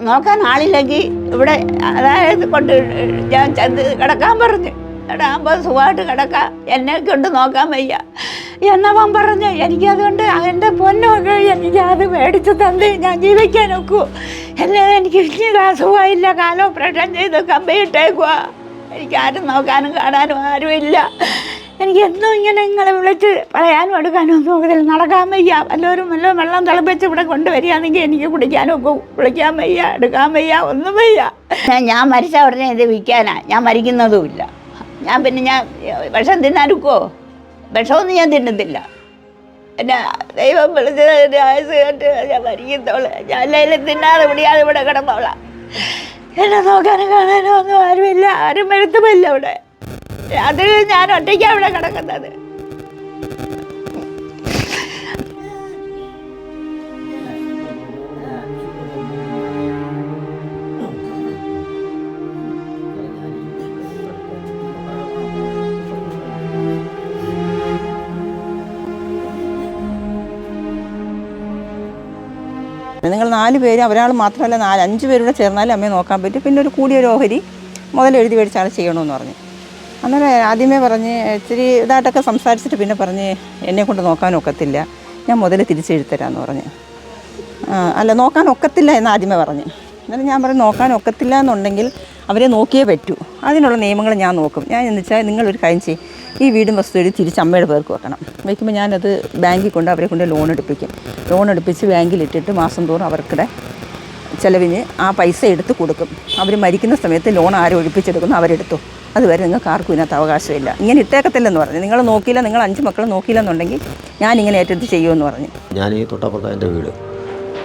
നോക്കാൻ ആളില്ലെങ്കിൽ ഇവിടെ അതായത് കൊണ്ട് ഞാൻ ചെന്ന് കിടക്കാൻ പറഞ്ഞു. കിടക്കുമ്പോൾ സുഖമായിട്ട് കിടക്കാം. എന്നെ കൊണ്ട് നോക്കാൻ വയ്യ. എന്നവൻ പറഞ്ഞു എനിക്കതുകൊണ്ട് എന്റെ പൊന്നൊക്കെ എനിക്ക് അത് മേടിച്ച് തന്ന് ഞാൻ ജീവിക്കാൻ ഒക്കൂ. എന്നെ എനിക്ക് പിന്നീട് അസുഖമില്ല കാലം ഓപ്പറേഷൻ ചെയ്ത് കമ്പിയിട്ടേക്കുക എനിക്ക് ആരും നോക്കാനും കാണാനും ആരുമില്ല. എനിക്ക് എന്നും ഇങ്ങനെ നിങ്ങളെ വിളിച്ച് പറയാനും എടുക്കാനും ഒന്നും ഒക്കത്തില്ല. നടക്കാൻ വയ്യ. വല്ലവരും വല്ലതും വെള്ളം തിളപ്പിച്ച് ഇവിടെ കൊണ്ടുവരികയാണെങ്കിൽ എനിക്ക് കുടിക്കാനും ഒക്കെ കുളിക്കാൻ വയ്യ എടുക്കാൻ വയ്യ ഒന്നും വയ്യ. ഞാൻ- മരിച്ച ഉടനെ ഇത് വിൽക്കാനാ. ഞാൻ മരിക്കുന്നതുമില്ല ഞാൻ പിന്നെ ഞാൻ വിഷം തിന്നാരുക്കോ വിഷമൊന്നും ഞാൻ തിന്നത്തില്ല. എന്നെ ദൈവം വിളിച്ചത് ആയുസ് കേട്ട് ഞാൻ മരിക്കത്തോളെ. ഞാൻ എല്ലാവരും തിന്നാതെ പിടിയാതെ ഇവിടെ കിടന്നോളാം. എന്നെ നോക്കാനും കാണാനും ഒന്നും ആരുമില്ല. ആരും വരുത്തുമില്ല ഇവിടെ. അത് ഞാൻ ഒറ്റയ്ക്കാണ് ഇവിടെ കിടക്കുന്നത്. നിങ്ങൾ നാല് പേര് ഒരാൾ മാത്രമല്ല നാല് അഞ്ച് പേരൂടെ ചേർന്നാലും അമ്മയെ നോക്കാൻ പറ്റും. പിന്നെ ഒരു കൂടിയ ഒരു ഓഹരി മുതൽ എഴുതി മേടിച്ചാൽ ചെയ്യണമെന്ന് പറഞ്ഞു. അന്നേരം ആദ്യമേ പറഞ്ഞ് ഇച്ചിരി ഇതായിട്ടൊക്കെ സംസാരിച്ചിട്ട് പിന്നെ പറഞ്ഞ് എന്നെ കൊണ്ട് നോക്കാൻ ഒക്കത്തില്ല. ഞാൻ മുതൽ തിരിച്ചെഴുത്തരാന്ന് പറഞ്ഞ്. അല്ല നോക്കാൻ ഒക്കത്തില്ല എന്ന് ആദ്യമേ പറഞ്ഞ്. എന്നാലും ഞാൻ പറഞ്ഞു നോക്കാൻ ഒക്കത്തില്ല എന്നുണ്ടെങ്കിൽ അവരെ നോക്കിയേ പറ്റൂ. അതിനുള്ള നിയമങ്ങൾ ഞാൻ നോക്കും. ഞാൻ എന്ന് വെച്ചാൽ നിങ്ങളൊരു കാര്യം ചെയ്യും. ഈ വീടും വസ്തു എഴുതി തിരിച്ച് അമ്മയുടെ പേർക്ക് വെക്കണം. വയ്ക്കുമ്പോൾ ഞാനത് ബാങ്കിൽ കൊണ്ട് അവരെ കൊണ്ട് ലോൺ എടുപ്പിക്കും. ലോൺ എടുപ്പിച്ച് ബാങ്കിലിട്ടിട്ട് മാസം തോറും അവർക്കിടെ ചിലവിന് ആ പൈസ എടുത്ത് കൊടുക്കും. അവർ മരിക്കുന്ന സമയത്ത് ലോൺ ആരും ഒഴിപ്പിച്ചെടുക്കുന്നു അവരെടുത്തു. അതുവരെ നിങ്ങൾക്ക് ആർക്കും ഇതിനകത്ത് അവകാശമില്ല. ഇങ്ങനെ ഇട്ടേക്കത്തില്ലെന്ന് പറഞ്ഞു. നിങ്ങൾ നോക്കിയില്ല നിങ്ങൾ അഞ്ച് മക്കൾ നോക്കിയില്ലെന്നുണ്ടെങ്കിൽ ഞാൻ ഇങ്ങനെ ഏറ്റെടുത്ത് ചെയ്യുമെന്ന് പറഞ്ഞു. ഞാൻ ഈ തൊട്ടപ്പുറത്ത് എന്റെ വീട്.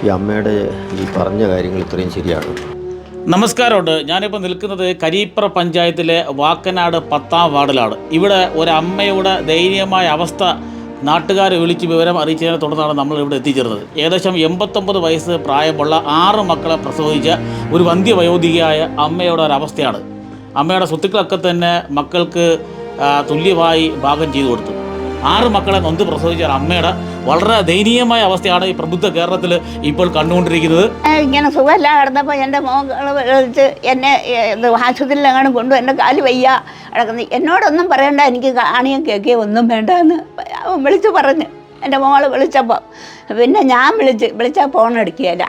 ഈ അമ്മയുടെ ഈ പറഞ്ഞ കാര്യങ്ങൾ ഇത്രയും ശരിയാണ്. നമസ്കാരമുണ്ട് ഞാനിപ്പോൾ നിൽക്കുന്നത് കരീപ്ര പഞ്ചായത്തിലെ വാക്കനാട് പത്താം വാർഡിലാണ്. ഇവിടെ ഒരമ്മയുടെ ദയനീയമായ അവസ്ഥ നാട്ടുകാർ വിളിച്ച് വിവരം അറിയിച്ചതിനെ തുടർന്നാണ് നമ്മൾ ഇവിടെ എത്തിച്ചേർന്നത്. ഏകദേശം എൺപത്തൊമ്പത് വയസ്സ് പ്രായമുള്ള ആറ് മക്കളെ പ്രസവിച്ച ഒരു വന്ധ്യവയോധികയായ അമ്മയുടെ ഒരവസ്ഥയാണ്. അമ്മയുടെ സ്വത്തുക്കളൊക്കെ തന്നെ മക്കൾക്ക് തുല്യമായി ഭാഗം ചെയ്തു കൊടുത്തു. ആറ് മക്കളെ നൊന്ത് പ്രസവിച്ച അമ്മയുടെ വളരെ ദയനീയമായ അവസ്ഥയാണ് ഈ പ്രബുദ്ധ കേരളത്തിൽ ഇപ്പോൾ കണ്ടുകൊണ്ടിരിക്കുന്നത്. ഇങ്ങനെ സുഖമില്ല കിടന്നപ്പോൾ എന്റെ മോകൾ വിളിച്ച് എന്നെ ആശുപത്രിയിലെങ്ങാനും കൊണ്ടു എന്റെ കാൽ വയ്യ. കിടക്കുന്നു. എന്നോടൊന്നും പറയണ്ട എനിക്ക് കാണിയും കേൾക്കുകയും ഒന്നും വേണ്ട എന്ന് വിളിച്ചു പറഞ്ഞ്. എന്റെ മോൾ വിളിച്ചപ്പോൾ പിന്നെ ഞാൻ വിളിച്ച് വിളിച്ചാൽ ഫോൺ എടുക്കുകയില്ല.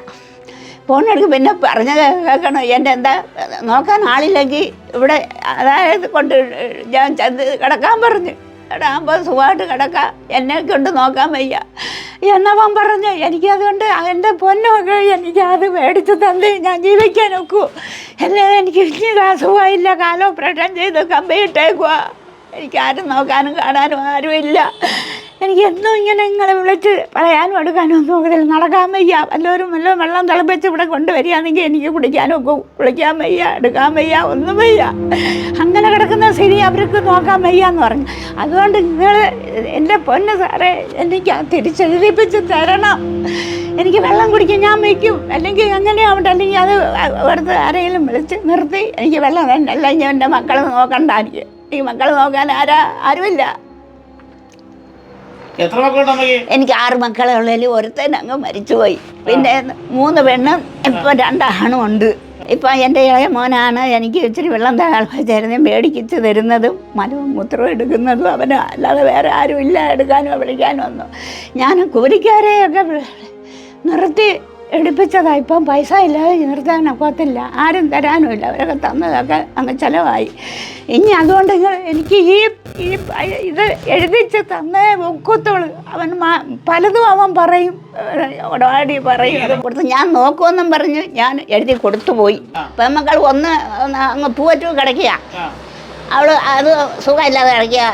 ഫോൺ പിന്നെ പറഞ്ഞ കേൾക്കണം? എന്റെ എന്താ നോക്കാൻ ആളില്ലെങ്കിൽ ഇവിടെ അതായത് കൊണ്ട് ഞാൻ ചെന്ന് കിടക്കാൻ പറഞ്ഞു. കിടക്കുമ്പോൾ സുഖമായിട്ട് കിടക്കാം. എന്നെ കൊണ്ട് നോക്കാൻ വയ്യ. എന്നവൻ പറഞ്ഞു എനിക്കതുകൊണ്ട് എന്റെ പൊന്നൊക്കെ എനിക്കത് മേടിച്ച് തന്ന് ഞാൻ ജീവിക്കാൻ ഒക്കൂ. എന്നെ എനിക്ക് പിന്നീട് അസുഖമില്ല. കാലം ഓപ്പറേഷൻ ചെയ്ത് കമ്പിയിട്ടേക്കുക എനിക്കാരും നോക്കാനും കാണാനും ആരുമില്ല. എനിക്ക് എന്നും ഇങ്ങനെ നിങ്ങളെ വിളിച്ച് പറയാനും എടുക്കാനും ഒന്നും ഒക്കത്തില്ല. നടക്കാൻ വയ്യ. വല്ലവരും വല്ലതും വെള്ളം തിളപ്പിച്ച് ഇവിടെ കൊണ്ടുവരികയാണെങ്കിൽ എനിക്ക് കുടിക്കാനും ഒക്കെ കുളിക്കാൻ വയ്യ എടുക്കാൻ വയ്യ ഒന്നും വയ്യ. അങ്ങനെ കിടക്കുന്ന സ്ഥിതി അവർക്ക് നോക്കാൻ വയ്യ എന്ന് പറഞ്ഞു. അതുകൊണ്ട് നിങ്ങൾ എന്റെ പൊന്ന് സാറേ എനിക്ക് തിരിച്ചെഴുതിപ്പിച്ച് തരണം. എനിക്ക് വെള്ളം കുടിക്കാൻ ഞാൻ വയ്ക്കും. അല്ലെങ്കിൽ അങ്ങനെയാവട്ടെ അല്ലെങ്കിൽ അത് അവിടുത്തെ ആരെങ്കിലും വിളിച്ച് നിർത്തി എനിക്ക് വെള്ളം തന്നെ അല്ലെങ്കിൽ എന്റെ മക്കളെ നോക്കണ്ട. എനിക്ക് ഈ മക്കളെ നോക്കാൻ ആരാ ആരുമില്ല. എത്ര എനിക്ക് ആറ് മക്കളെ ഉള്ളതിൽ ഒരുത്തൻ അങ്ങ് മരിച്ചുപോയി. പിന്നെ മൂന്ന് പെണ്ണും ഇപ്പൊ രണ്ടാണും ഉണ്ട്. ഇപ്പൊ എന്റെ ഇളയ മോനാണ് എനിക്ക് ഇച്ചിരി വെള്ളം തരുന്നതും മേടിക്കിച്ച് തരുന്നതും മലവും മൂത്രവും എടുക്കുന്നതും അവന് അല്ലാതെ വേറെ ആരും ഇല്ല എടുക്കാനോ വിളിക്കാനോ ഒന്നും. ഞാൻ കൂലിക്കാരെയൊക്കെ നിർത്തി എടുപ്പിച്ചതാ. ഇപ്പം പൈസ ഇല്ലാതെ നിർത്താൻ ഒക്കത്തില്ല. ആരും തരാനുമില്ല. അവരൊക്കെ തന്നതൊക്കെ അങ്ങ് ചിലവായി. ഇനി അതുകൊണ്ട് നിങ്ങൾ എനിക്ക് ഈ ഈ ഇത് എഴുതിച്ച് തന്നേ ഒക്കത്തുള്ളൂ. അവൻ പലതും അവൻ പറയും. ഉടവാടി പറയും. അത് കൊടുത്ത് ഞാൻ നോക്കുമെന്നും പറഞ്ഞ് ഞാൻ എഴുതി കൊടുത്തു പോയി. ഇപ്പം ഒന്ന് ഒന്ന് അങ്ങ് പൂവറ്റു കിടക്കുക അവൾ അത് സുഖമില്ലാതെ കിടക്കുക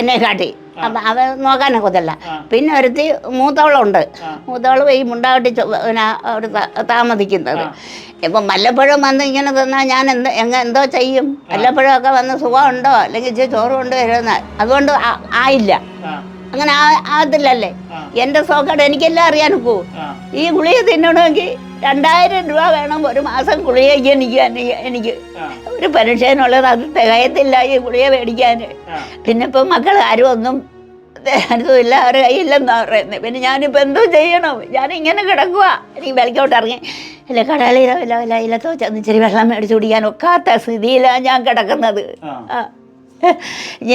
എന്നെ കാട്ടി. അവ നോക്കാനൊക്കത്തില്ല പിന്നെ ഒരുത്തി മൂത്തവളുണ്ട്. മൂത്തവൾ ഈ മുണ്ടാവട്ടി പിന്നെ താ- താമസിക്കുന്നത്. ഇപ്പം വല്ലപ്പോഴും വന്ന് ഇങ്ങനെ തന്നാൽ ഞാൻ എന്ത് എങ്ങനെ എന്തോ ചെയ്യും. വല്ലപ്പോഴും വന്ന് സുഖമുണ്ടോ? അല്ലെങ്കിൽ ഇച്ചിരി ചോറ് കൊണ്ടുവരുന്ന അതുകൊണ്ട് ആയില്ല. അങ്ങനെ ആ- ആകത്തില്ലല്ലേ? എന്റെ സോക്കേട് എനിക്കെല്ലാം അറിയാനൊക്കൂ ഈ ഗുളിക തിന്നണമെങ്കിൽ രണ്ടായിരം രൂപ വേണം ഒരു മാസം ഗുളിക എനിക്ക് എനിക്ക് ഒരു പെൻഷനുള്ളത് അത് തികയത്തില്ല ഈ ഗുളിക മേടിക്കാൻ. പിന്നെ ഇപ്പം മക്കൾ ആരും ഒന്നും അനുഭവമില്ല അവരുടെ കയ്യില്ലെന്നാ പറയുന്നത് പിന്നെ ഞാനിപ്പോൾ എന്തോ ചെയ്യണം? ഞാനിങ്ങനെ കിടക്കുക എനിക്ക് വിലക്കോട്ട് ഇറങ്ങി ഇല്ല കടലിലോ ഇല്ല ഇല്ല ഇല്ലത്തോ ചെന്ന് ഇച്ചിരി വെള്ളം മേടിച്ച് കുടിക്കാൻ ഒക്കാത്ത സ്ഥിതിയിലാണ് ഞാൻ കിടക്കുന്നത്. ആ.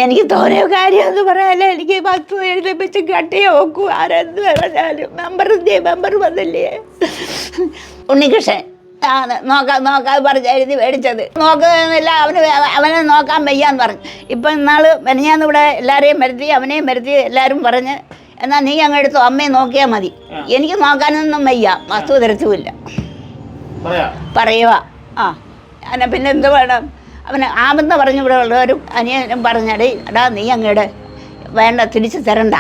എനിക്ക് തോന്നിയ കാര്യം എന്ന് പറയാല്ലേ എനിക്ക് പത്ത് എഴുതിപ്പിച്ച് കട്ടിയെ നോക്കൂ ആരെന്ത് പറഞ്ഞാലും. മെമ്പർ എന്തേ മെമ്പർ വന്നില്ലേ? ഉണ്ണികൃഷ്ണൻ. ആ നോക്കാം നോക്കാം പറഞ്ഞ് എഴുതി മേടിച്ചത്. നോക്കുന്നില്ല അവന് അവനെ നോക്കാൻ വയ്യാന്ന് പറഞ്ഞു. ഇപ്പം ഇന്നാൾ മെനഞ്ഞാന്ന് ഇവിടെ എല്ലാവരെയും വരുത്തി അവനെയും വരുത്തി എല്ലാവരും പറഞ്ഞ് എന്നാൽ നീ അങ്ങ് എടുത്തു അമ്മയെ നോക്കിയാൽ മതി. എനിക്ക് നോക്കാനൊന്നും വയ്യ വസ്തു തിരച്ചുമില്ല പറയാ. പറയുക ആ. അന്നെ പിന്നെ എന്ത് വേണം? അവന് ആമെന്ന് പറഞ്ഞു ഇവിടെ ഉള്ളവരും അനിയനും പറഞ്ഞടി എടാ നീ അങ്ങയുടെ വേണ്ട തിരിച്ച് തരണ്ട.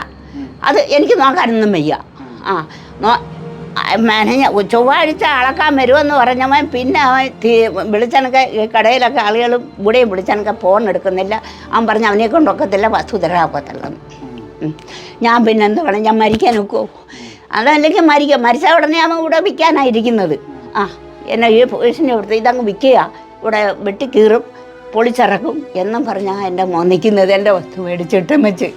അത് എനിക്ക് നോക്കാനൊന്നും വയ്യ. ആ നോ മെനഞ്ഞ ചൊവ്വാഴ്ച അളക്കാൻ വരുമെന്ന് പറഞ്ഞവൻ പിന്നെ അവൻ തി- വിളിച്ചനക്ക് ഈ കടയിലൊക്കെ ആളുകളും ഇവിടെയും വിളിച്ചനക്ക് ഫോൺ എടുക്കുന്നില്ല. അവൻ പറഞ്ഞ് അവനെ കൊണ്ടൊക്കത്തില്ല വസ്തു തരാക്കത്തില്ല ഞാൻ പിന്നെ എന്ത് വേണം? ഞാൻ മരിക്കാൻ ഒക്കുമോ അതല്ലെങ്കിൽ മരിക്കുക മരിച്ച ഉടനെ അവൻ ഇവിടെ വിൽക്കാനായിരിക്കുന്നത് ആ എന്നെ ഈ പൊസിഷനെ കൊടുത്ത് ഇതങ്ങ് വിൽക്കുക. ഇവിടെ വെട്ടിക്കീറും പൊളിച്ചിറക്കും എന്നും പറഞ്ഞാൽ എന്റെ മോൻ നിൽക്കുന്നത് എന്റെ വസ്തു മേടിച്ചിട്ട് വെച്ച്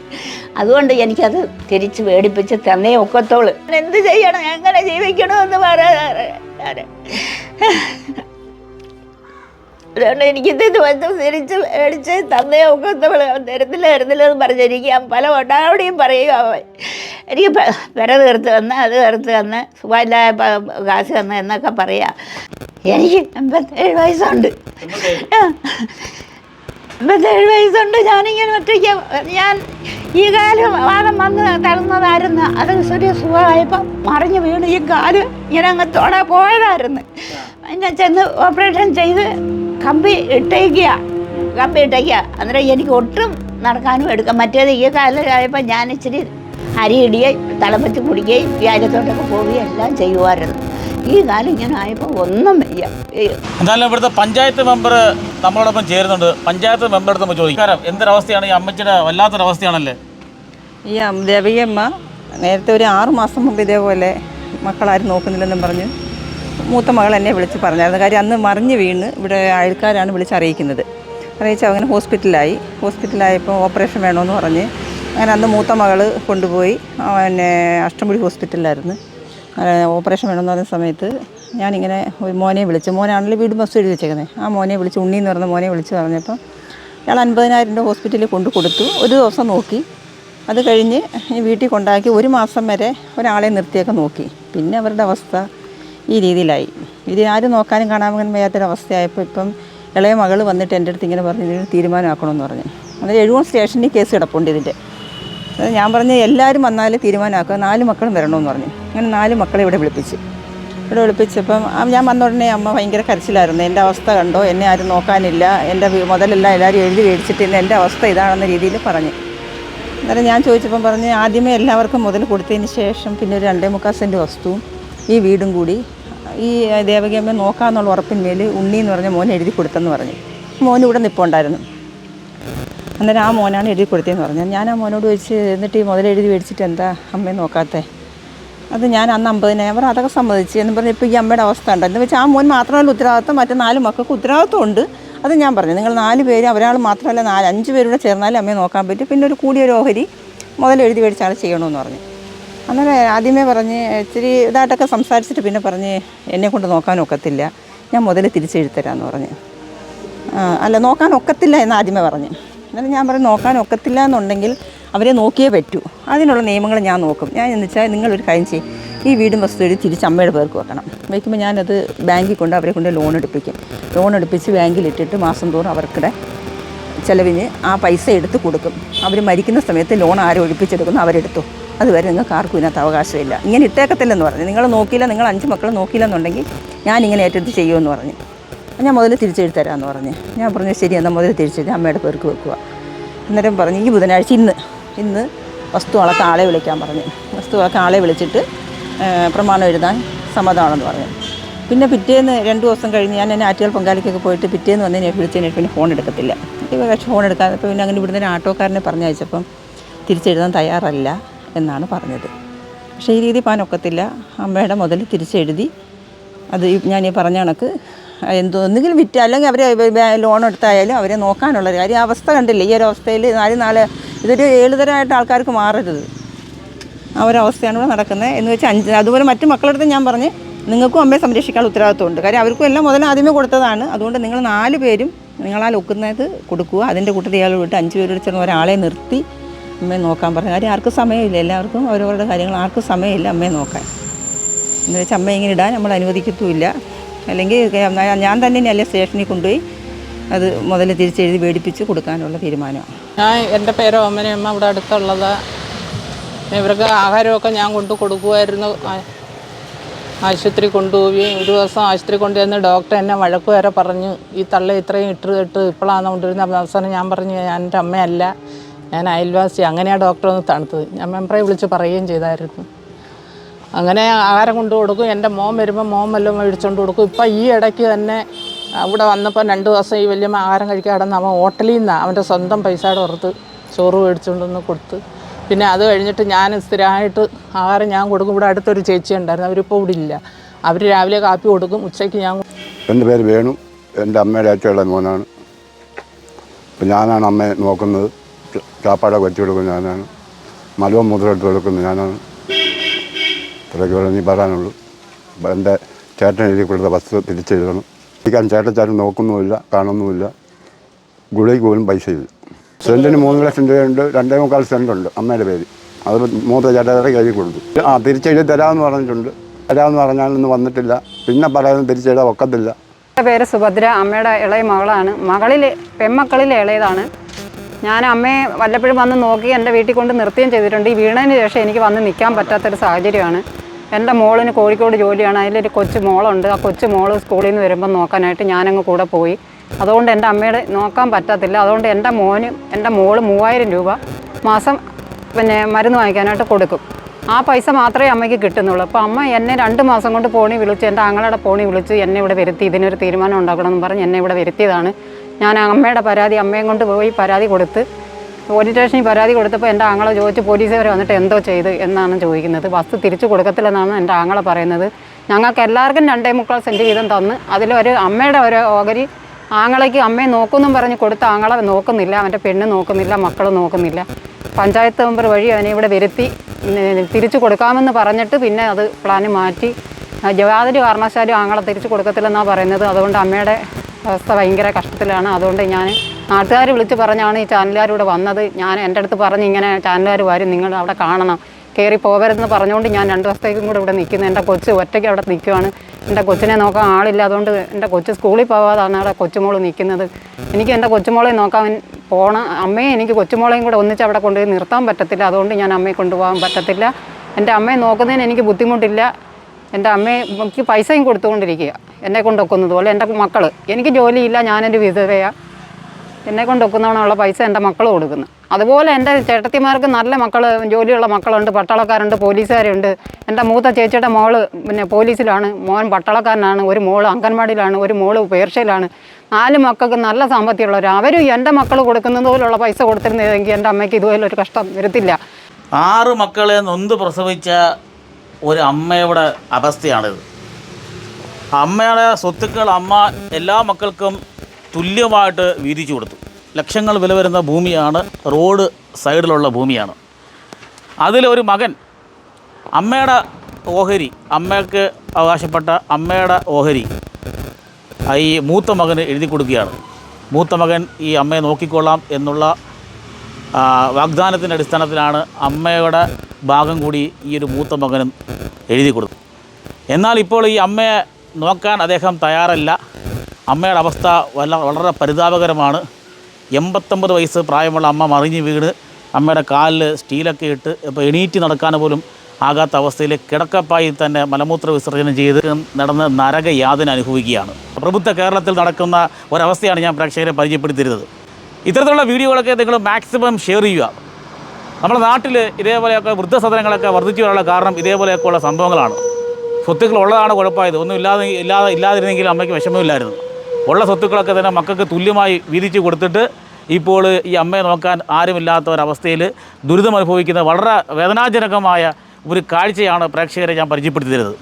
അതുകൊണ്ട് എനിക്കത് തിരിച്ച് മേടിപ്പിച്ച് തന്നേ ഒക്കത്തോളൂ. എന്ത് ചെയ്യണം? എങ്ങനെ ജീവിക്കണമെന്ന് പറയാൻ അതുകൊണ്ട് എനിക്കിത് വന്ന് തിരിച്ച് മേടിച്ച് തന്നേ ഒക്കെ തരത്തില്ല തരത്തില്ല എന്ന് പറഞ്ഞിരിക്കാം. പല ഒട്ടാവടിയും പറയും അവൻ. എനിക്ക് പെര തീർത്ത് തന്ന് അത് തീർത്ത് തന്ന് സുഖമില്ലായ കാശ് തന്ന് എന്നൊക്കെ പറയാം. എനിക്ക് എൺപത്തേഴ് വയസ്സുണ്ട്. എൺപത്തേഴ്? വയസ്സുണ്ട്. ഞാനിങ്ങനെ ഒറ്റയ്ക്ക് ഞാൻ ഈ കാൽ വാദം വന്ന് തരുന്നതായിരുന്നു. അത് ചെറിയ സുഖമായപ്പം മറിഞ്ഞ് വീണ് ഈ കാൽ ഇങ്ങനെ അങ്ങ് തൊട പോയതായിരുന്നു. അതിനെ ചെന്ന് ഓപ്പറേഷൻ ചെയ്ത് കമ്പി ഇട്ടേക്കുക. കമ്പി ഇട്ടേക്കുക. അന്നേരം എനിക്ക് ഒട്ടും നടക്കാനും എടുക്കാം മറ്റേത് ഈ കാലമായപ്പോൾ ഞാൻ ഇച്ചിരി അരി ഇടുകയും തിളപ്പിച്ച് കുടിക്കുകയും വ്യാജത്തോട്ടൊക്കെ പോവുകയും എല്ലാം ചെയ്യുമായിരുന്നു. ഈ കാലം ഇങ്ങനെ ആയപ്പോൾ ഒന്നും വയ്യ എന്നാലും ഇവിടുത്തെ പഞ്ചായത്ത് മെമ്പർ നമ്മളോടൊപ്പം ചേരുന്നുണ്ട്. പഞ്ചായത്ത് മെമ്പറുടെ നമ്മൾ ചോദിക്കാം. എന്തൊരവസ്ഥയാണ്? ഈ അമ്മച്ചിയുടെ വല്ലാത്തൊരവസ്ഥയാണല്ലേ? ഈ ദേവികമ്മ നേരത്തെ ഒരു ആറ് മാസം മുമ്പ് ഇതേപോലെ മക്കളാരും നോക്കുന്നില്ലെന്നും പറഞ്ഞ് മൂത്ത മകൾ എന്നെ വിളിച്ച് പറഞ്ഞായിരുന്നു. കാര്യം അന്ന് മറിഞ്ഞ് വീണ് ഇവിടെ അയൽക്കാരാണ് വിളിച്ചറിയിക്കുന്നത്. അറിയിച്ച് അങ്ങനെ ഹോസ്പിറ്റലായി ഹോസ്പിറ്റലായപ്പോൾ ഓപ്പറേഷൻ വേണമെന്ന് പറഞ്ഞ് അങ്ങനെ അന്ന് മൂത്ത മകൾ കൊണ്ടുപോയി. പിന്നെ അഷ്ടമുടി ഹോസ്പിറ്റലിലായിരുന്നു. ഓപ്പറേഷൻ വേണമെന്ന് പറഞ്ഞ സമയത്ത് ഞാനിങ്ങനെ ഒരു മോനെ വിളിച്ചു മോനാണല്ലോ വീട് ബസ് എഴുതി വെച്ചേക്കുന്നത് ആ മോനെ വിളിച്ച് ഉണ്ണി എന്ന് പറഞ്ഞ മോനെ വിളിച്ച് പറഞ്ഞപ്പോൾ ഇയാൾ അൻപതിനായിരം രൂപ ഹോസ്പിറ്റലിൽ കൊണ്ടു കൊടുത്തു. ഒരു ദിവസം നോക്കി. അത് കഴിഞ്ഞ് വീട്ടിൽ കൊണ്ടാക്കി ഒരു മാസം വരെ ഒരാളെ നിർത്തിയൊക്കെ നോക്കി. പിന്നെ അവരുടെ അവസ്ഥ. ഈ രീതിയിലായി. ഇത് ആരും നോക്കാനും കാണാൻ വയ്യാത്തൊരവസ്ഥയായപ്പോൾ ഇപ്പം ഇളയ മകൾ വന്നിട്ട് എന്റെ അടുത്ത് ഇങ്ങനെ പറഞ്ഞു തീരുമാനമാക്കണമെന്ന് പറഞ്ഞു. അന്നേരം എഴുപത് സ്റ്റേഷനിൽ കേസ് കിടപ്പുണ്ട് ഇതിന്റെ. ഞാൻ പറഞ്ഞ് എല്ലാവരും വന്നാൽ തീരുമാനമാക്കുക നാല് മക്കളും വരണമെന്ന് പറഞ്ഞു. അങ്ങനെ നാല് മക്കളെ ഇവിടെ വിളിപ്പിച്ച്. ഇവിടെ വിളിപ്പിച്ചപ്പം ഞാൻ വന്ന ഉടനെ അമ്മ ഭയങ്കര കരച്ചിലായിരുന്നു. എന്റെ അവസ്ഥ കണ്ടോ? എന്നെ ആരും നോക്കാനില്ല. എന്റെ മുതലെല്ലാം എല്ലാവരും എഴുതി മേടിച്ചിട്ട് ഇന്ന് എന്റെ അവസ്ഥ ഇതാണെന്ന രീതിയിൽ പറഞ്ഞു. അന്നേരം ഞാൻ ചോദിച്ചപ്പം പറഞ്ഞ് ആദ്യമേ എല്ലാവർക്കും മുതൽ കൊടുത്തതിന് ശേഷം പിന്നെ ഒരു രണ്ടേ മുക്കാൽ സെന്റ് വസ്തുവും ഈ വീടും കൂടി ഈ ദേവകിയമ്മ നോക്കാമെന്നുള്ള ഉറപ്പിന്മേൽ ഉണ്ണി എന്ന് പറഞ്ഞ മോനെ എഴുതി കൊടുത്തെന്ന് പറഞ്ഞു. മോൻ ഇവിടെ നിൽപ്പുണ്ടായിരുന്നു അന്നേരം ആ മോനാണ് എഴുതി കൊടുത്തതെന്ന് പറഞ്ഞു. ഞാൻ ആ മോനോട് ചോദിച്ച് എന്നിട്ട് ഈ മുതൽ എഴുതി മേടിച്ചിട്ട് എന്താ അമ്മയെ നോക്കാത്തേ? അത് ഞാൻ അന്ന് അമ്പതിനായിരം അവർ അതൊക്കെ സമ്മതിച്ച്. എന്ന് പറഞ്ഞ് ഇപ്പോൾ ഈ അമ്മയുടെ അവസ്ഥ ഉണ്ട് എന്ന് വെച്ചാൽ ആ മോൻ മാത്രമല്ല ഉത്തരവാദിത്വം മറ്റു നാല് മക്കൾക്ക് ഉത്തരവാദിത്വം ഉണ്ട് അത് ഞാൻ പറഞ്ഞു. നിങ്ങൾ നാല് പേര് ഒരാൾ മാത്രമല്ല നാല് അഞ്ച് പേരൂടെ ചേർന്നാലും അമ്മയെ നോക്കാൻ പറ്റും. പിന്നെ ഒരു കൂടിയ ഒരു ഓഹരി മുതൽ എഴുതി മേടിച്ച ആൾ ചെയ്യണമെന്ന് പറഞ്ഞു. അന്നേരം ആദ്യമേ പറഞ്ഞ് ഇച്ചിരി ഇതായിട്ടൊക്കെ സംസാരിച്ചിട്ട് പിന്നെ പറഞ്ഞ് എന്നെ കൊണ്ട് നോക്കാൻ ഒക്കത്തില്ല. ഞാൻ മുതൽ തിരിച്ചെഴുത്തരാന്ന് പറഞ്ഞ്. അല്ല നോക്കാൻ ഒക്കത്തില്ല എന്ന് ആദ്യമേ പറഞ്ഞ്. എന്നാലും ഞാൻ പറഞ്ഞു നോക്കാൻ ഒക്കത്തില്ല എന്നുണ്ടെങ്കിൽ അവരെ നോക്കിയേ പറ്റൂ. അതിനുള്ള നിയമങ്ങൾ ഞാൻ നോക്കും. ഞാൻ എന്ന് വെച്ചാൽ നിങ്ങളൊരു കാര്യം ചെയ്യും. ഈ വീടും വസ്തു എഴുതി തിരിച്ച് അമ്മയുടെ പേർക്ക് വെക്കണം. വയ്ക്കുമ്പോൾ ഞാനത് ബാങ്കിൽ കൊണ്ട് അവരെ കൊണ്ട് ലോൺ എടുപ്പിക്കും. ലോൺ എടുപ്പിച്ച് ബാങ്കിലിട്ടിട്ട് മാസം തോറും അവർക്കിടെ ചിലവിന് ആ പൈസ എടുത്ത് കൊടുക്കും. അവർ മരിക്കുന്ന സമയത്ത് ലോൺ ആരും ഒഴിപ്പിച്ചെടുക്കുന്നു അവരെടുത്തു. അതുവരെ നിങ്ങൾക്ക് ആർക്കും ഇതിനകത്ത് അവകാശമില്ല. ഇങ്ങനെ ഇട്ടേക്കത്തില്ലെന്ന് പറഞ്ഞു. നിങ്ങൾ നോക്കിയില്ല നിങ്ങൾ അഞ്ച് മക്കൾ നോക്കിയില്ലെന്നുണ്ടെങ്കിൽ ഇങ്ങനെ ഏറ്റെടുത്ത് ചെയ്യുമെന്ന് പറഞ്ഞു. ഞാൻ മുതൽ തിരിച്ചെഴുതി തരാമെന്ന് പറഞ്ഞു. ഞാൻ പറഞ്ഞു ശരി എന്നാൽ മുതൽ തിരിച്ചെഴുതി അമ്മയുടെ പേർക്ക് വെക്കുക. അന്നേരം പറഞ്ഞു ഈ ബുധനാഴ്ച ഇന്ന് ഇന്ന് വസ്തു അളക്കാൻ ആളെ വിളിക്കാൻ പറഞ്ഞു. വസ്തു അളക്കാൻ ആളെ വിളിച്ചിട്ട് പ്രമാണം എഴുതാൻ സമ്മതമാണെന്ന് പറഞ്ഞു. പിന്നെ പിറ്റേന്ന് രണ്ട് ദിവസം കഴിഞ്ഞ് ഞാൻ എന്നെ ആറ്റുകാൽ പൊങ്കാലിക്കൊക്കെ പോയിട്ട് പിറ്റേന്ന് വന്ന് ഞാൻ വിളിച്ചതിന് പിന്നെ ഫോൺ എടുക്കത്തില്ല. പക്ഷേ ഫോൺ എടുക്കാതെ പിന്നെ അങ്ങനെ ഇവിടുന്ന് ഒരു ആട്ടോക്കാരനെ പറഞ്ഞയച്ചപ്പം തിരിച്ചെഴുതാൻ തയ്യാറല്ല. എന്നാണ് പറഞ്ഞത്. പക്ഷേ ഈ രീതി പാനൊക്കത്തില്ല. അമ്മയുടെ മുതൽ തിരിച്ചെഴുതി. അത് ഞാൻ ഈ പറഞ്ഞ കണക്ക് എന്തോ വിറ്റ അല്ലെങ്കിൽ അവരെ ലോൺ എടുത്തായാലും അവരെ നോക്കാനുള്ള കാര്യം. അവസ്ഥ കണ്ടില്ലേ? ഈ ഒരു അവസ്ഥയിൽ നാല് നാല് ഇതൊരു ഏഴുതരമായിട്ട് ആൾക്കാർക്ക് മാറരുത്. ആ ഒരു അവസ്ഥയാണ് ഇവിടെ നടക്കുന്നത്. എന്ന് വെച്ചാൽ അഞ്ച് അതുപോലെ മറ്റു മക്കളടുത്ത് ഞാൻ പറഞ്ഞ് നിങ്ങൾക്കും അമ്മയെ സംരക്ഷിക്കാനുള്ള ഉത്തരവാദിത്വമുണ്ട്. കാര്യം അവർക്കും എല്ലാം മുതൽ ആദ്യമേ കൊടുത്തതാണ്. അതുകൊണ്ട് നിങ്ങൾ നാല് പേരും നിങ്ങളാൽ ഒക്കുന്നത് കൊടുക്കുക. അതിന്റെ കൂട്ടത്തിൽ ഇയാൾ വിട്ട് അഞ്ച് പേരോട് ചേർന്ന് ഒരാളെ നിർത്തി അമ്മയെ നോക്കാൻ പറഞ്ഞു. കാര്യം ആർക്കും സമയമില്ല. എല്ലാവർക്കും അവരവരുടെ കാര്യങ്ങൾ ആർക്കും സമയമില്ല അമ്മയെ നോക്കാൻ. എന്ന് വെച്ചാൽ അമ്മ ഇങ്ങനെ ഇടാൻ നമ്മൾ അനുവദിക്കത്തുമില്ല. അല്ലെങ്കിൽ ഞാൻ തന്നെ ഇനി അല്ലെ സ്റ്റേഷനിൽ കൊണ്ടുപോയി അത് മുതൽ തിരിച്ചെഴുതി മേടിപ്പിച്ച് കൊടുക്കാനുള്ള തീരുമാനമാണ്. ഞാൻ എന്റെ പേര് ഓമനയമ്മ ഇവിടെ അടുത്തുള്ളത്. ഇവർക്ക് ആഹാരമൊക്കെ ഞാൻ കൊണ്ടു കൊടുക്കുമായിരുന്നു. ആശുപത്രി കൊണ്ടുപോയി. ഒരു ദിവസം ആശുപത്രി കൊണ്ടുവന്ന് ഡോക്ടർ എന്നെ വഴക്ക് വരെ പറഞ്ഞു. ഈ തള്ള ഇത്രയും ഇട്ട് ഇട്ട് ഇപ്പോഴാണ് കൊണ്ടുവരുന്നത്. അവസാനം ഞാൻ പറഞ്ഞു ഞാൻ എന്റെ അമ്മയല്ല. ഞാൻ അയൽവാസി അങ്ങനെയാണ് ഡോക്ടർ ഒന്ന് തണുത്തത്. ഞാൻ മെമ്പറെ വിളിച്ച് പറയുകയും ചെയ്തായിരുന്നു. അങ്ങനെ ആഹാരം കൊണ്ടു കൊടുക്കും. എന്റെ മോൻ വരുമ്പോൾ മോൻ വല്ലതും മേടിച്ചുകൊണ്ട് കൊടുക്കും. ഇപ്പം ഈ ഇടയ്ക്ക് തന്നെ അവിടെ വന്നപ്പോൾ രണ്ട് ദിവസം ഈ വലിയ ആഹാരം കഴിക്കാൻ കിടന്ന് അവൻ ഹോട്ടലിൽ നിന്നാണ് അവന്റെ സ്വന്തം പൈസയുടെ പുറത്ത് ചോറ് മേടിച്ചുകൊണ്ടൊന്ന് കൊടുത്ത്. പിന്നെ അത് കഴിഞ്ഞിട്ട് ഞാൻ സ്ഥിരമായിട്ട് ആഹാരം ഞാൻ കൊടുക്കും. ഇവിടെ അടുത്തൊരു ചേച്ചി ഉണ്ടായിരുന്നു. അവരിപ്പോൾ ഇവിടെ ഇല്ല. അവർ രാവിലെ കാപ്പി കൊടുക്കും. ഉച്ചയ്ക്ക് ഞാൻ എന്റെ പേര് വേണു. എന്റെ അമ്മയുടെ ഏറ്റവും മോനാണ്. അപ്പം ഞാനാണ് അമ്മയെ നോക്കുന്നത്. ച- വെച്ചു കൊടുക്കുന്ന ഞാനാണ്. മലവും മുതലെടുത്ത് കൊടുക്കുന്ന ഞാനാണ്. ഇത്രയൊക്കെ നീ പറയാനുള്ളൂ. എന്റെ ചേട്ടൻ എഴുതി കൊടുത്ത ബസ് തിരിച്ചെഴുതണം. ഇരിക്കാൻ ചേട്ടച്ചാരും നോക്കുന്നുമില്ല കാണുന്നുമില്ല. ഗുളിക്ക് പോലും പൈസയില്ല സെന്റിന് മൂന്ന് ലക്ഷം രൂപയുണ്ട് രണ്ടേ മുക്കാൽ സെന്റുണ്ട് അമ്മയുടെ പേര്. അത് മൂത്ത ചേട്ടയുടെ കയ്യിൽ കൊടുത്തു. ആ തിരിച്ചെഴുതി തരാമെന്ന് പറഞ്ഞിട്ടുണ്ട്. തരാമെന്ന് പറഞ്ഞാലൊന്നും വന്നിട്ടില്ല. പിന്നെ പറയാനും തിരിച്ചെഴുതാൻ ഒക്കത്തില്ല. പേര് സുഭദ്ര. അമ്മയുടെ ഇളയ മകളാണ്. മകളിലെ പെൺമക്കളിലെ ഇളയതാണ്. ഞാൻ അമ്മയെ വല്ലപ്പോഴും വന്ന് നോക്കി എന്റെ വീട്ടിൽ കൊണ്ട് നിർത്തുകയും ചെയ്തിട്ടുണ്ട്. ഈ വീണതിന് ശേഷം എനിക്ക് വന്ന് നിൽക്കാൻ പറ്റാത്തൊരു സാഹചര്യമാണ്. എന്റെ മോളിന് കോഴിക്കോട് ജോലിയാണ്. അതിലൊരു കൊച്ചു മോളുണ്ട്. ആ കൊച്ചു മോൾ സ്കൂളിൽ നിന്ന് വരുമ്പോൾ നോക്കാനായിട്ട് ഞാനങ്ങ് കൂടെ പോയി. അതുകൊണ്ട് എന്റെ അമ്മയുടെ നോക്കാൻ പറ്റത്തില്ല. അതുകൊണ്ട് എന്റെ മോന് എന്റെ മോൾ മൂവായിരം രൂപ മാസം പിന്നെ മരുന്ന് വാങ്ങിക്കാനായിട്ട് കൊടുക്കും. ആ പൈസ മാത്രമേ അമ്മയ്ക്ക് കിട്ടുന്നുള്ളൂ. അപ്പോൾ അമ്മ എന്നെ രണ്ട് മാസം കൊണ്ട് പോണി വിളിച്ച് എന്റെ ആങ്ങളുടെ പോണി വിളിച്ച് എന്നെ ഇവിടെ വരുത്തി ഇതിനൊരു തീരുമാനം ഉണ്ടാക്കണമെന്ന് പറഞ്ഞ് എന്നെ ഇവിടെ വരുത്തിയതാണ്. ഞാൻ അമ്മയുടെ പരാതി അമ്മയും കൊണ്ട് പോയി പരാതി കൊടുത്ത്. പോലീസ് സ്റ്റേഷനിൽ പരാതി കൊടുത്തപ്പോൾ എന്റെ ആങ്ങളെ ചോദിച്ച് പോലീസുകാർ വന്നിട്ട് എന്തോ ചെയ്ത് എന്നാണ് ചോദിക്കുന്നത്. ബസ് തിരിച്ചു കൊടുക്കത്തില്ലെന്നാണ് എന്റെ ആങ്ങളെ പറയുന്നത്. ഞങ്ങൾക്ക് എല്ലാവർക്കും രണ്ടേ മുക്കാൽ സെന്റ് വീതം തന്ന്. അതിലൊരു അമ്മയുടെ ഒരു ഓഹരി ആങ്ങളേക്ക് അമ്മയെ നോക്കുമെന്നും പറഞ്ഞ് കൊടുത്ത ആങ്ങളെ നോക്കുന്നില്ല അവന്റെ പെണ്ണ് നോക്കുന്നില്ല മക്കൾ നോക്കുന്നില്ല. പഞ്ചായത്ത് മെമ്പർ വഴി അവനെ ഇവിടെ വരുത്തി തിരിച്ചു കൊടുക്കാമെന്ന് പറഞ്ഞിട്ട് പിന്നെ അത് പ്ലാന് മാറ്റി. യാതൊരു കാരണവശാലും ആങ്ങളെ തിരിച്ചു കൊടുക്കത്തില്ലെന്നാണ് പറയുന്നത്. അതുകൊണ്ട് അമ്മയുടെ അവസ്ഥ ഭയങ്കര കഷ്ടത്തിലാണ്. അതുകൊണ്ട് ഞാൻ നാട്ടുകാർ വിളിച്ച് പറഞ്ഞാണ് ഈ ചാനലുകാരിവിടെ വന്നത്. ഞാൻ എന്റെ അടുത്ത് പറഞ്ഞ് ഇങ്ങനെ ചാനലുകാർ വരും നിങ്ങൾ അവിടെ കാണണം. കയറി പോകരുതെന്ന് പറഞ്ഞുകൊണ്ട് ഞാൻ രണ്ട് ദിവസത്തേക്കും കൂടെ ഇവിടെ നിൽക്കുന്നത് എന്റെ കൊച്ച് ഒറ്റയ്ക്ക് അവിടെ നിൽക്കുവാണ്. എന്റെ കൊച്ചിനെ നോക്കാൻ ആളില്ല. അതുകൊണ്ട് എന്റെ കൊച്ച് സ്കൂളിൽ പോകാതാണ് അവിടെ കൊച്ചുമോൾ നിൽക്കുന്നത്. എനിക്ക് എന്റെ കൊച്ചുമോളെ നോക്കാൻ പോകണം അമ്മയെ എനിക്ക് കൊച്ചുമോളെയും കൂടെ ഒന്നിച്ച് അവിടെ കൊണ്ടുപോയി നിർത്താൻ പറ്റത്തില്ല. അതുകൊണ്ട് ഞാൻ അമ്മയെ കൊണ്ടുപോകാൻ പറ്റത്തില്ല. എന്റെ അമ്മയെ നോക്കുന്നതിന് എനിക്ക് ബുദ്ധിമുട്ടില്ല. എന്റെ അമ്മയെ എനിക്ക് പൈസയും കൊടുത്തുകൊണ്ടിരിക്കുക. എന്നെ കൊണ്ടൊക്കുന്നത് പോലെ എന്റെ മക്കൾ എനിക്ക് ജോലിയില്ല ഞാനൊരു വിധവയാണ് എന്നെ കൊണ്ടൊക്കുന്നവണുള്ള പൈസ എന്റെ മക്കൾ കൊടുക്കുന്നു അതുപോലെ എന്റെ ചേട്ടത്തിമാർക്ക് നല്ല മക്കൾ ജോലിയുള്ള മക്കളുണ്ട് പട്ടാളക്കാരുണ്ട് പോലീസുകാരുണ്ട്. എന്റെ മൂത്ത ചേച്ചിയുടെ മോൾ പിന്നെ പോലീസിലാണ് മോൻ പട്ടാളക്കാരനാണ് ഒരു മോൾ അംഗൻവാടിയിലാണ് ഒരു മോൾ പേർഷ്യയിലാണ്. നാല് മക്കൾക്ക് നല്ല സാമ്പത്തികമുള്ളവർ അവരും എന്റെ മക്കൾ കൊടുക്കുന്നത് പോലുള്ള പൈസ കൊടുത്തിരുന്നതെങ്കിൽ എന്റെ അമ്മയ്ക്ക് ഇതുപോലെ ഒരു കഷ്ടം വരത്തില്ല. ആറ് മക്കളെ നൊന്ത് പ്രസവിച്ച ഒരു അമ്മയുടെ അവസ്ഥയാണിത്. അമ്മയുടെ സ്വത്തുക്കൾ അമ്മ എല്ലാ മക്കൾക്കും തുല്യമായിട്ട് വീതിച്ചു കൊടുത്തു. ലക്ഷങ്ങൾ വില വരുന്ന ഭൂമിയാണ് റോഡ് സൈഡിലുള്ള ഭൂമിയാണ്. അതിലൊരു മകൻ അമ്മയുടെ ഓഹരി അമ്മയ്ക്ക് അവകാശപ്പെട്ട അമ്മയുടെ ഓഹരി ഈ മൂത്ത മകന് എഴുതി കൊടുക്കുകയാണ്. മൂത്ത മകൻ ഈ അമ്മയെ നോക്കിക്കൊള്ളാം എന്നുള്ള വാഗ്ദാനത്തിന്റെ അടിസ്ഥാനത്തിലാണ് അമ്മയുടെ ഭാഗം കൂടി ഈ ഒരു മൂത്ത മകനും എഴുതി കൊടുത്തു എന്നാൽ ഇപ്പോൾ ഈ അമ്മയെ നോക്കാൻ അദ്ദേഹം തയ്യാറല്ല. അമ്മയുടെ അവസ്ഥ വല്ല വളരെ പരിതാപകരമാണ്. എൺപത്തൊമ്പത് വയസ്സ് പ്രായമുള്ള അമ്മ മറിഞ്ഞ് വീട് അമ്മയുടെ കാലിൽ സ്റ്റീലൊക്കെ ഇട്ട് ഇപ്പോൾ എണീറ്റ് നടക്കാൻ പോലും ആകാത്ത അവസ്ഥയിൽ കിടക്കപ്പായി തന്നെ മലമൂത്ര വിസർജനം ചെയ്ത് നടന്ന് നരകയാതന അനുഭവിക്കുകയാണ്. പ്രബുദ്ധ കേരളത്തിൽ നടക്കുന്ന ഒരവസ്ഥയാണ് ഞാൻ പ്രേക്ഷകരെ പരിചയപ്പെടുത്തിയിരുന്നത്. ഇത്തരത്തിലുള്ള വീഡിയോകളൊക്കെ നിങ്ങൾ മാക്സിമം ഷെയർ ചെയ്യുക. നമ്മുടെ നാട്ടിൽ ഇതേപോലെയൊക്കെ വൃദ്ധസദനങ്ങളൊക്കെ വർദ്ധിച്ചു വരാനുള്ള കാരണം ഇതേപോലെയൊക്കെയുള്ള സംഭവങ്ങളാണ്. സ്വത്തുക്കൾ ഉള്ളതാണ് കുഴപ്പമായത്. ഒന്നും ഇല്ലാതെ ഇല്ലാതെ ഇല്ലാതിരുന്നെങ്കിൽ അമ്മയ്ക്ക് വിഷമമില്ലായിരുന്നു. ഉള്ള സ്വത്തുക്കളൊക്കെ തന്നെ മക്കൾക്ക് തുല്യമായി വീതിച്ച് കൊടുത്തിട്ട് ഇപ്പോൾ ഈ അമ്മയെ നോക്കാൻ ആരുമില്ലാത്ത ഒരവസ്ഥയിൽ ദുരിതം അനുഭവിക്കുന്ന വളരെ വേദനാജനകമായ ഒരു കാഴ്ചയാണ് പ്രേക്ഷകരെ ഞാൻ പരിചയപ്പെടുത്തി തരുന്നത്